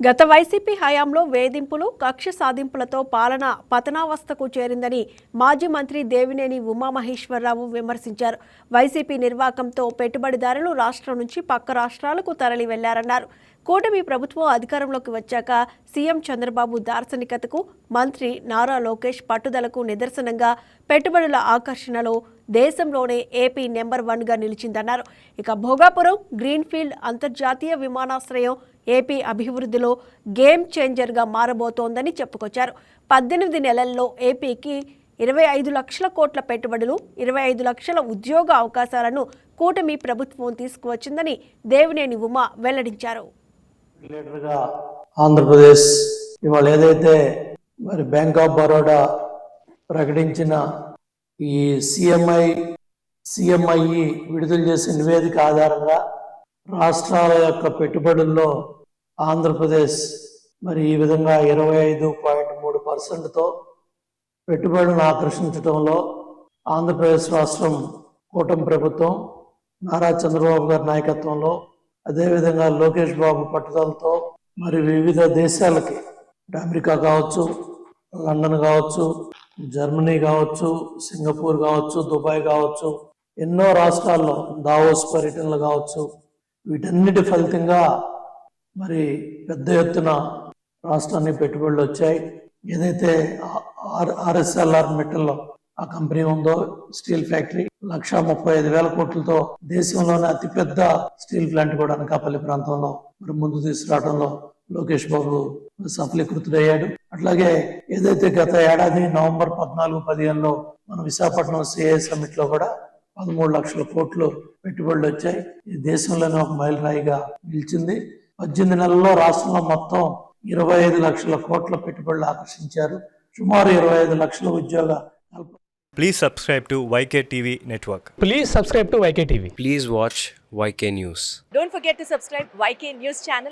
గత వైసీపీ హయాంలో వేధింపులు కక్ష సాధింపులతో పాలన పతనావస్థకు చేరిందని మాజీ మంత్రి దేవినేని ఉమామహేశ్వరరావు విమర్శించారు. వైసీపీ నిర్వాకంతో పెట్టుబడిదారులు రాష్ట్రం నుంచి పక్క రాష్ట్రాలకు తరలి వెళ్ళారన్నారు కూటమి ప్రభుత్వం అధికారంలోకి వచ్చాక సీఎం చంద్రబాబు దార్శనికతకు మంత్రి నారా లోకేష్ పట్టుదలకు నిదర్శనంగా పెట్టుబడుల ఆకర్షణలో దేశంలోనే ఏపీ నెంబర్ వన్గా నిలిచిందన్నారు. ఇక భోగాపురం గ్రీన్ఫీల్డ్ అంతర్జాతీయ విమానాశ్రయం ఏపీ అభివృద్ధిలో గేమ్ చేంజర్గా మారబోతోందని చెప్పుకొచ్చారు. పద్దెనిమిది నెలల్లో ఏపీకి ఇరవై ఐదు లక్షల కోట్ల పెట్టుబడులు ఇరవై ఐదు లక్షల ఉద్యోగ అవకాశాలను కూటమి ప్రభుత్వం తీసుకువచ్చిందని దేవినేని ఉమా వెల్లడించారు. ఆంధ్రప్రదేశ్ ఇవాళ ఏదైతే మరి బ్యాంక్ ఆఫ్ బరోడా ప్రకటించిన ఈ సిఎంఐ సిఎంఐ విడుదల చేసిన నివేదిక ఆధారంగా రాష్ట్రాల యొక్క పెట్టుబడుల్లో ఆంధ్రప్రదేశ్. మరి ఈ విధంగా ఇరవై ఐదు పాయింట్ మూడు పర్సెంట్తో పెట్టుబడులను ఆకర్షించడంలో ఆంధ్రప్రదేశ్ రాష్ట్రం కూటమి ప్రభుత్వం నారా చంద్రబాబు గారి నాయకత్వంలో అదేవిధంగా లోకేష్ బాబు పట్టుదలతో మరి వివిధ దేశాలకి అంటే అమెరికా కావచ్చు లండన్ కావచ్చు జర్మనీ కావచ్చు సింగపూర్ కావచ్చు దుబాయ్ కావచ్చు ఎన్నో రాష్ట్రాల్లో దావోస్ పర్యటనలు కావచ్చు వీటన్నిటి ఫలితంగా మరి పెద్ద ఎత్తున రాష్ట్రాన్ని పెట్టుబడులు వచ్చాయి. ఏదైతే ఆర్ ఆర్ఎస్ఎల్ఆర్ మెటల్లో ఆ కంపెనీ ఉందో స్టీల్ ఫ్యాక్టరీ లక్ష ముప్పై ఐదు వేల కోట్లతో దేశంలోనే అతిపెద్ద స్టీల్ ప్లాంట్ కూడా అనకాపల్లి ప్రాంతంలో మరి ముందు తీసుకురావడంలో లోకేష్ బాబు సఫలీకృతుడయ్యాడు. అట్లాగే ఏదైతే గత ఏడాది నవంబర్ పద్నాలుగు పదిహేనులో మన విశాఖపట్నం సిఐ సమ్మిట్లో కూడా పదమూడు లక్షల కోట్లు పెట్టుబడులు వచ్చాయి. ఈ దేశంలోనే ఒక మైలురాయిగా నిలిచింది. పద్దెనిమిది నెలల్లో రాష్ట్రంలో మొత్తం ఇరవై ఐదు లక్షల కోట్ల పెట్టుబడులు ఆకర్షించారు. సుమారు ఇరవై ఐదు లక్షల ఉద్యోగ please subscribe to YK TV network please subscribe to YK TV please watch YK news don't forget to subscribe YK news channel